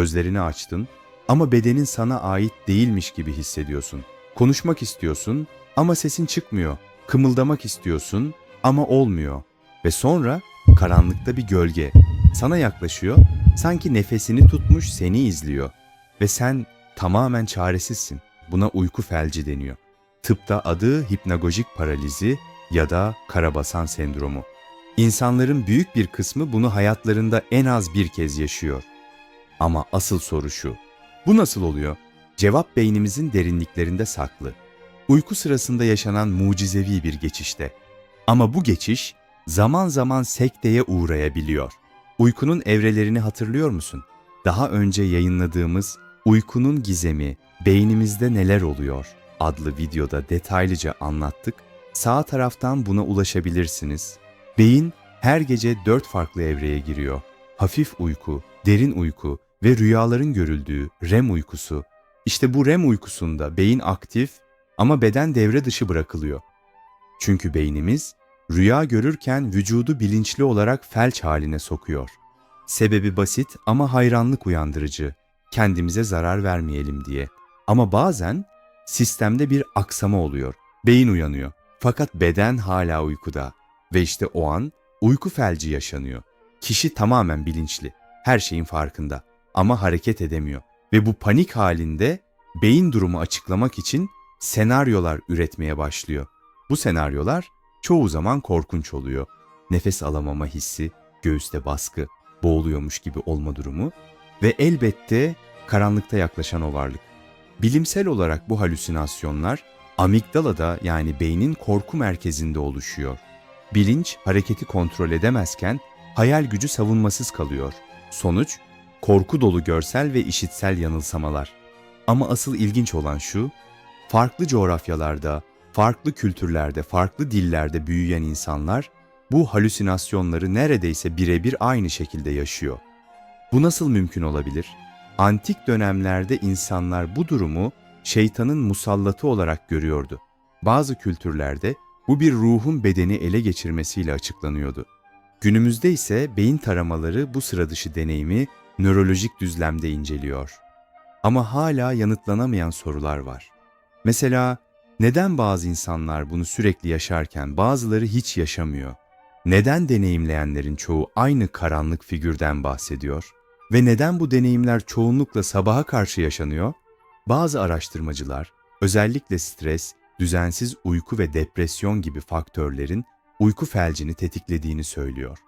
gözlerini açtın ama bedenin sana ait değilmiş gibi hissediyorsun. Konuşmak istiyorsun ama sesin çıkmıyor. Kımıldamak istiyorsun ama olmuyor. Ve sonra karanlıkta bir gölge sana yaklaşıyor, sanki nefesini tutmuş seni izliyor. Ve sen tamamen çaresizsin. Buna uyku felci deniyor. Tıpta adı hipnagojik paralizi ya da karabasan sendromu. İnsanların büyük bir kısmı bunu hayatlarında en az bir kez yaşıyor. Ama asıl soru şu. Bu nasıl oluyor? Cevap beynimizin derinliklerinde saklı. Uyku sırasında yaşanan mucizevi bir geçişte. Ama bu geçiş zaman zaman sekteye uğrayabiliyor. Uykunun evrelerini hatırlıyor musun? Daha önce yayınladığımız Uykunun Gizemi, Beynimizde Neler Oluyor adlı videoda detaylıca anlattık. Sağ taraftan buna ulaşabilirsiniz. Beyin her gece dört farklı evreye giriyor. Hafif uyku, derin uyku ve rüyaların görüldüğü REM uykusu. İşte bu REM uykusunda beyin aktif ama beden devre dışı bırakılıyor. Çünkü beynimiz rüya görürken vücudu bilinçli olarak felç haline sokuyor. Sebebi basit ama hayranlık uyandırıcı. Kendimize zarar vermeyelim diye. Ama bazen sistemde bir aksama oluyor. Beyin uyanıyor. Fakat beden hala uykuda. Ve işte o an uyku felci yaşanıyor. Kişi tamamen bilinçli. Her şeyin farkında. Ama hareket edemiyor. Ve bu panik halinde beyin durumu açıklamak için senaryolar üretmeye başlıyor. Bu senaryolar çoğu zaman korkunç oluyor. Nefes alamama hissi, göğüste baskı, boğuluyormuş gibi olma durumu ve elbette karanlıkta yaklaşan o varlık. Bilimsel olarak bu halüsinasyonlar amigdalada yani beynin korku merkezinde oluşuyor. Bilinç hareketi kontrol edemezken hayal gücü savunmasız kalıyor. Sonuç korku dolu görsel ve işitsel yanılsamalar. Ama asıl ilginç olan şu, farklı coğrafyalarda, farklı kültürlerde, farklı dillerde büyüyen insanlar bu halüsinasyonları neredeyse birebir aynı şekilde yaşıyor. Bu nasıl mümkün olabilir? Antik dönemlerde insanlar bu durumu şeytanın musallatı olarak görüyordu. Bazı kültürlerde bu bir ruhun bedeni ele geçirmesiyle açıklanıyordu. Günümüzde ise beyin taramaları bu sıra dışı deneyimi nörolojik düzlemde inceliyor. Ama hala yanıtlanamayan sorular var. Mesela neden bazı insanlar bunu sürekli yaşarken bazıları hiç yaşamıyor? Neden deneyimleyenlerin çoğu aynı karanlık figürden bahsediyor? Ve neden bu deneyimler çoğunlukla sabaha karşı yaşanıyor? Bazı araştırmacılar özellikle stres, düzensiz uyku ve depresyon gibi faktörlerin uyku felcini tetiklediğini söylüyor.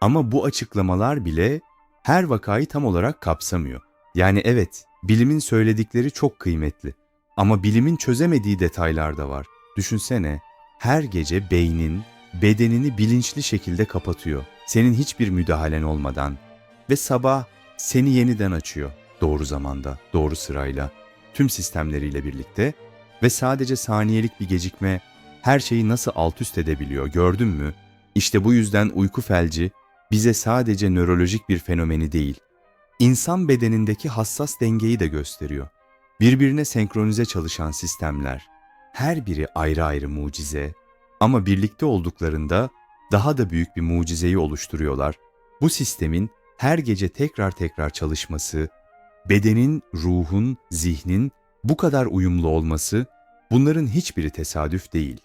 Ama bu açıklamalar bile her vakayı tam olarak kapsamıyor. Yani evet, bilimin söyledikleri çok kıymetli. Ama bilimin çözemediği detaylar da var. Düşünsene, her gece beynin bedenini bilinçli şekilde kapatıyor. Senin hiçbir müdahalen olmadan ve sabah seni yeniden açıyor. Doğru zamanda, doğru sırayla, tüm sistemleriyle birlikte ve sadece saniyelik bir gecikme her şeyi nasıl alt üst edebiliyor gördün mü? İşte bu yüzden uyku felci bize sadece nörolojik bir fenomeni değil, insan bedenindeki hassas dengeyi de gösteriyor. Birbirine senkronize çalışan sistemler, her biri ayrı ayrı mucize ama birlikte olduklarında daha da büyük bir mucizeyi oluşturuyorlar. Bu sistemin her gece tekrar tekrar çalışması, bedenin, ruhun, zihnin bu kadar uyumlu olması bunların hiçbiri tesadüf değil.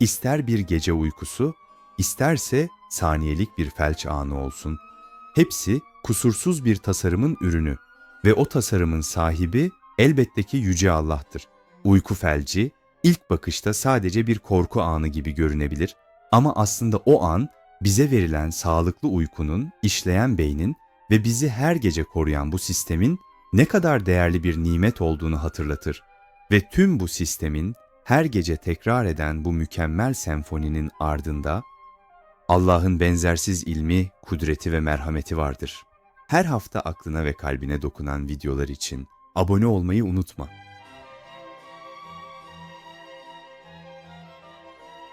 İster bir gece uykusu, isterse saniyelik bir felç anı olsun. Hepsi kusursuz bir tasarımın ürünü ve o tasarımın sahibi elbette ki Yüce Allah'tır. Uyku felci ilk bakışta sadece bir korku anı gibi görünebilir ama aslında o an bize verilen sağlıklı uykunun, işleyen beynin ve bizi her gece koruyan bu sistemin ne kadar değerli bir nimet olduğunu hatırlatır. Ve tüm bu sistemin her gece tekrar eden bu mükemmel senfoninin ardında Allah'ın benzersiz ilmi, kudreti ve merhameti vardır. Her hafta aklına ve kalbine dokunan videolar için abone olmayı unutma.